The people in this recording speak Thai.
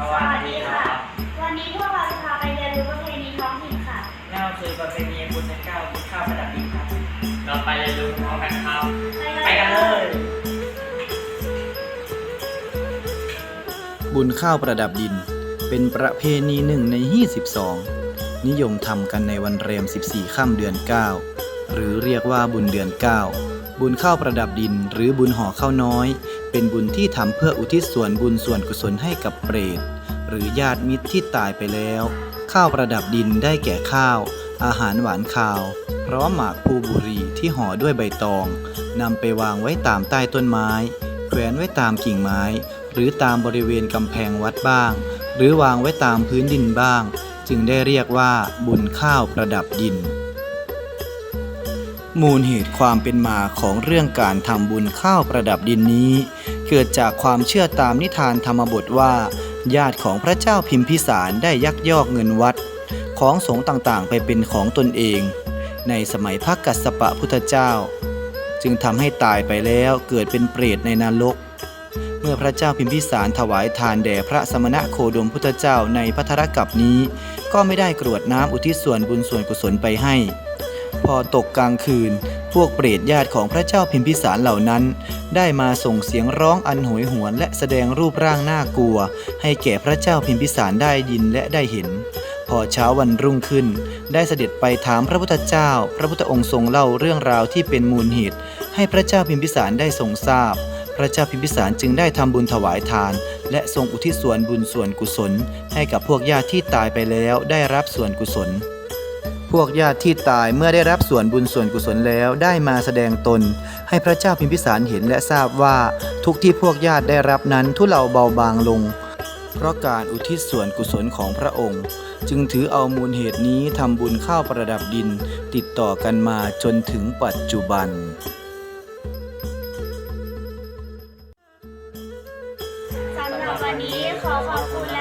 สวัสดีค่ะ วันนี้พวกเราจะพาไปเรียนรู้ประเพณีท้องถิ่นค่ะนั่นก็คือประเพณีบุญเดือนเก้าบุญข้าวประดับดินครับเราไปเรียนรู้พร้อมกันครับไปกันเลย บุญข้าวประดับดิน เป็นประเพณีหนึ่งใน 22 นิยมทำกันในวันแรม 14 ค่ำเดือน 9 หรือเรียกว่าบุญเดือน 9 บุญข้าวประดับดินหรือบุญห่อข้าวน้อย เป็นบุญที่ทำเพื่ออุทิศส่วนบุญส่วนกุศลให้กับเปรต หรือญาติมิตรที่ตายไปแล้ว ข้าวประดับดินได้แก่ข้าว อาหารหวานคาว พร้อมหมากภูบุรีที่ห่อด้วยใบตองนำไปวางไว้ตามใต้ต้นไม้ แขวนไว้ตามกิ่งไม้ หรือตามบริเวณกำแพงวัดบ้าง หรือวางไว้ตามพื้นดินบ้าง จึงได้เรียกว่าบุญข้าวประดับดิน มูลเหตุความเป็นมาของเรื่องการทำบุญข้าวประดับดินนี้ เกิดจากความเชื่อตามนิทานธรรมบทว่า ญาติของพระเจ้าพิมพิสารได้ยักยอกเงินวัด ของสงฆ์ต่างๆ ไปเป็นของตนเอง ในสมัยพระกัสสปะพุทธเจ้า จึงทำให้ตายไปแล้วเกิดเป็นเปรตในนรก เมื่อพระเจ้าพิมพิสารถวายทานแด่พระสมณะโคดมพุทธเจ้าในพัทรกับนี้ ก็ไม่ได้กรวดน้ำอุทิศส่วนบุญส่วนกุศลไปให้ พอตกกลางคืน พวกเปรตญาติของพระเจ้าพิมพิสารเหล่านั้น ได้มาส่งเสียงร้องอันโหยหวนและแสดงรูปร่างน่ากลัว ให้แก่พระเจ้าพิมพิสารได้ยินและได้เห็น พอเช้าวันรุ่งขึ้น ได้เสด็จไปถามพระพุทธเจ้า พระพุทธองค์ทรงเล่าเรื่องราวที่เป็นมูลเหตุ ให้พระเจ้าพิมพิสารได้ทรงทราบพระเจ้าพิมพิสารจึงได้ทำบุญถวายทาน และทรงอุทิศส่วนบุญส่วนกุศล ให้กับพวกญาติที่ตายไปแล้วได้รับส่วนกุศล วกญาติที่ตายเมื่อได้รับส่วนบุญส่วนกุศลแล้วได้มาแสดงตน ให้พระเจ้าพิมพิสารเห็นและทราบว่าทุกที่พวกญาติได้รับนั้นทุเลาเบาบางลง เพราะการอุทิศส่วนกุศลของพระองค์ จึงถือเอามูลเหตุนี้ทำบุญข้าวประดับดินติดต่อกันมาจนถึงปัจจุบันสำหรับวันนี้ขอขอบคุณ